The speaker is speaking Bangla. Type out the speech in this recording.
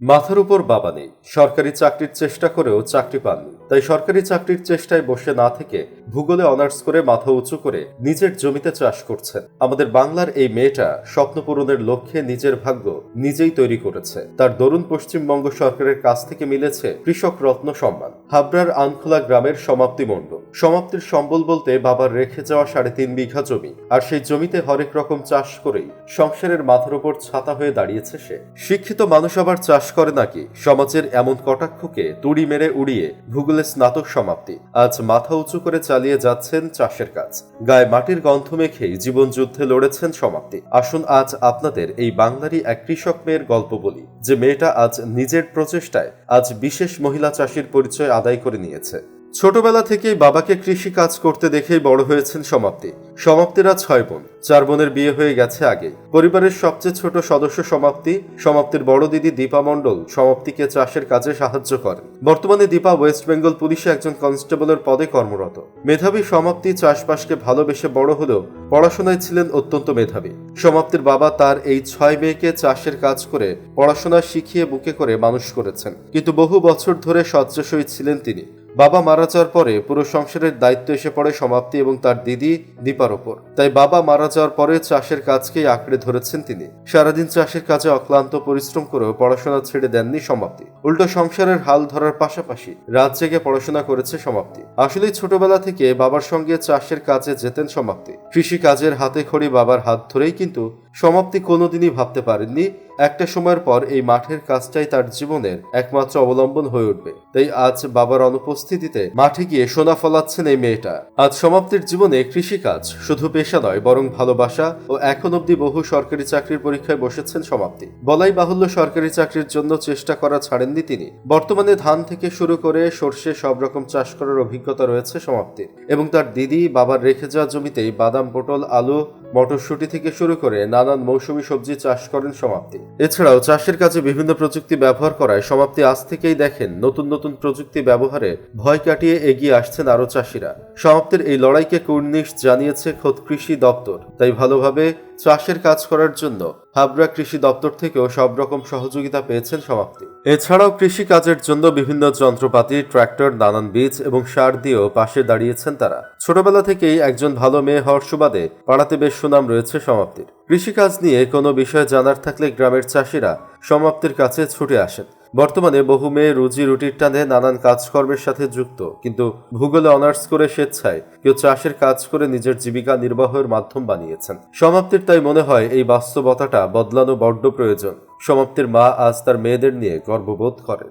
মাথার উপর বাবা নেই। সরকারি চাকরির চেষ্টা করেও চাকরি পাননি। তাই সরকারি চাকরির চেষ্টায় বসে না থেকে ভূগোলে অনার্স করে মাথা উঁচু করে নিজের জমিতে চাষ করছেন। আমাদের বাংলার এই মেয়েটা স্বপ্ন পূরণের লক্ষ্যে নিজের ভাগ্য নিজেই তৈরি করেছে। তার দরুন পশ্চিমবঙ্গ সরকারের কাছ থেকে মিলেছে কৃষক রত্ন সম্মান। হাবড়ার আনখোলা গ্রামের সমাপ্তি মণ্ডল সমাপ্তির সম্বল বলতে বাবার রেখে যাওয়া সাড়ে তিন বিঘা জমি আর সেই জমিতে হরেক রকম চাষ করেই সংসারের মাথার উপর ছাতা হয়ে দাঁড়িয়েছে সে। শিক্ষিত মানুষ আবার চাষ করে নাকি? সমাজের এমন কটাক্ষকে তুড়ি মেরে উড়িয়ে ভূগোলে স্নাতক সমাপ্তি। আজ মাথা উঁচু করে চালিয়ে যাচ্ছেন চাষের কাজ। গায়ে মাটির গন্ধ মেখেই জীবন যুদ্ধে লড়েছেন সমাপ্তি। আসুন আজ আপনাদের এই বাংলারই এক কৃষক মেয়ের গল্প বলি। যে মেয়েটা আজ নিজের প্রচেষ্টায় আজ বিশেষ মহিলা চাষির পরিচয় আদায় করে নিয়েছে। ছোটবেলা থেকেই বাবাকে কৃষি কাজ করতে দেখেই বড় হয়েছেন সমাপ্তি। সমাপ্তিরা ছয় বোন। চার বোনের বিয়ে হয়ে গেছে আগে পরিবারের সবচেয়ে ছোট সদস্য সমাপ্তি, সমাপ্তির বড় দিদি দীপা মণ্ডল সমাপ্তিকে চাষের কাজে সাহায্য করেন। বর্তমানে দীপা ওয়েস্ট বেঙ্গল পুলিশে একজন কনস্টেবলের পদে কর্মরত। মেধাবী সমাপ্তি চাষবাসকে ভালোবেসে বড় হলেও পড়াশোনায় ছিলেন অত্যন্ত মেধাবী। সমাপ্তির বাবা তার এই ছয় মেয়েকে চাষের কাজ করে পড়াশোনা শিখিয়ে বুকে করে মানুষ করেছেন। কিন্তু বহু বছর ধরে শয্যাশয়ী ছিলেন তিনি। বাবা মারা যাওয়ার পরে পুরো সংসারের দায়িত্ব এসে পড়ে সমাপ্তি এবং তার দিদি দীপার ওপর। তাই বাবা মারা যাওয়ার পরে চাষের কাজকেই আঁকড়ে ধরেছেন তিনি। সারাদিন চাষের কাজে অক্লান্ত পরিশ্রম করেও পড়াশোনা ছেড়ে দেননি সমাপ্তি। উল্টো সংসারের হাল ধরার পাশাপাশি রাত জেগে পড়াশোনা করেছে সমাপ্তি। আসলেই ছোটবেলা থেকে বাবার সঙ্গে চাষের কাজে যেতেন সমাপ্তি। কৃষি কাজের হাতে খড়ি বাবার হাত ধরেই কিন্তু সমাপ্তি কোনোদিনই ভাবতে পারেননি। একটা সময়ের পর এই মাঠের কাজটাই তার জীবনের একমাত্র অবলম্বন হয়ে উঠবে। তাই আজ বাবার অনুপস্থিতিতে মাঠে গিয়ে সোনা ফলাচ্ছেন এই মেয়েটা। আজ সমাপ্তির জীবনে কৃষিকাজ শুধু পেশা নয়, বরং ভালোবাসা ও এখন অবধি বহু সরকারি চাকরির পরীক্ষায় বসেছেন সমাপ্তি। বলাই বাহুল্য সরকারি চাকরির জন্য চেষ্টা করা ছাড়েননি তিনি। বর্তমানে ধান থেকে শুরু করে সর্ষে সব রকম চাষ করার অভিজ্ঞতা রয়েছে সমাপ্তির। এবং তার দিদি, বাবার রেখে যাওয়া জমিতেই বাদাম, পটল, আলু মটরশুঁটি থেকে শুরু করে নানান মৌসুমী সবজি চাষ করেন সমাপ্তি। এছাড়াও চাষের কাজে বিভিন্ন প্রযুক্তি ব্যবহার করায় সমাপ্তি আজ থেকেই দেখেন নতুন নতুন প্রযুক্তি ব্যবহারে ভয় কাটিয়ে এগিয়ে আসছেন আরও চাষিরা। সমাপ্তির এই লড়াইকে কুর্নিশ জানিয়েছে খোদ কৃষি দপ্তর। তাই ভালোভাবে চাষের কাজ করার জন্য হাবড়া কৃষি দপ্তর থেকেও সব রকম সহযোগিতা পেয়েছেন সমাপ্তি। এছাড়াও কৃষি কাজের জন্য বিভিন্ন যন্ত্রপাতি ট্রাক্টর নানান বীজ এবং সার দিয়েও পাশে দাঁড়িয়েছেন তারা। ছোটবেলা থেকেই একজন ভালো মেয়ে হওয়ার সুবাদে পাড়াতে বেশ সুনাম রয়েছে সমাপ্তির। কৃষিকাজ নিয়ে কোনো বিষয় জানার থাকলে গ্রামের চাষিরা সমাপ্তির কাছে ছুটে আসেন। বর্তমানে বহু মেয়ে রুজি রুটির টানে নানান কাজকর্মের সাথে যুক্ত, কিন্তু ভূগোলে অনার্স করে স্বেচ্ছায় কেউ চাষের কাজ করে নিজের জীবিকা নির্বাহের মাধ্যম বানিয়েছেন। সমাপ্তির তাই মনে হয় এই বাস্তবতাটা বদলানো বড্ড প্রয়োজন। সমাপ্তির মা আজ তার মেয়েদের নিয়ে গর্ববোধ করেন।